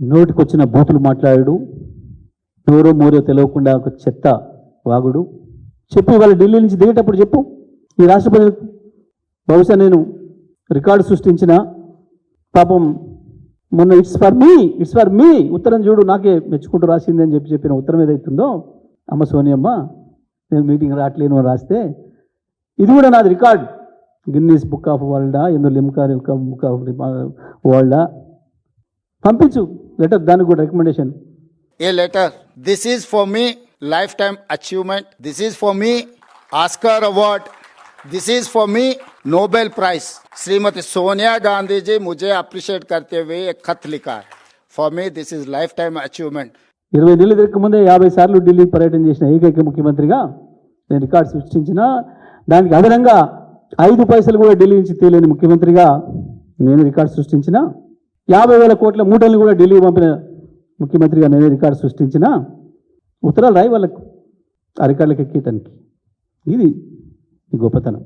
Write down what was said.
నోటికొచ్చిన బూతులు మాట్లాడు నోరో మోరో తెలియకుండా ఒక చెత్త వాగుడు. చెప్పు వాళ్ళు ఢిల్లీ నుంచి దిగేటప్పుడు చెప్పు. ఈ రాష్ట్ర ప్రజలకు బహుశా నేను రికార్డు సృష్టించిన పాపం మొన్న it's for me it's for me ఉత్తరం చూడు నాకే మెచ్చుకుంటూ రాసింది అని చెప్పి చెప్పిన ఉత్తరం ఏదైతుందో? అమ్మ సోనియమ్మ నేను మీటింగ్ రావట్లేను అని రాస్తే ఇది కూడా నాది రికార్డ్. గిన్నీస్ బుక్ ఆఫ్ వరల్డా ఎందు లిమ్కా బుక్ ఆఫ్ వరల్డా. పంపించు. లెటర్ దానికి కూడా recommendation A letter. This is for me lifetime achievement. This is for me Oscar award. This is for me Nobel Prize. Shrimati Sonia Gandhi ji मुझे appreciate करते हुए एक खत लिखा है for me this is lifetime achievement ఇరవై నెలలు తిరగక ముందే యాభై సార్లు ఢిల్లీ పర్యటన చేసిన ఏకైక ముఖ్యమంత్రిగా నేను రికార్డు సృష్టించిన దానికి అదనంగా ఐదు పైసలు కూడా ఢిల్లీ నుంచి తేలేని ముఖ్యమంత్రిగా నేను రికార్డు సృష్టించిన యాభై వేల కోట్ల మూటల్ని కూడా ఢిల్లీ పంపిన ముఖ్యమంత్రిగా నేనే రికార్డు సృష్టించిన ఉత్తరాలు రాయి వాళ్ళకు ఆ రికార్డులకు ఇది ఈ గొప్పతనం.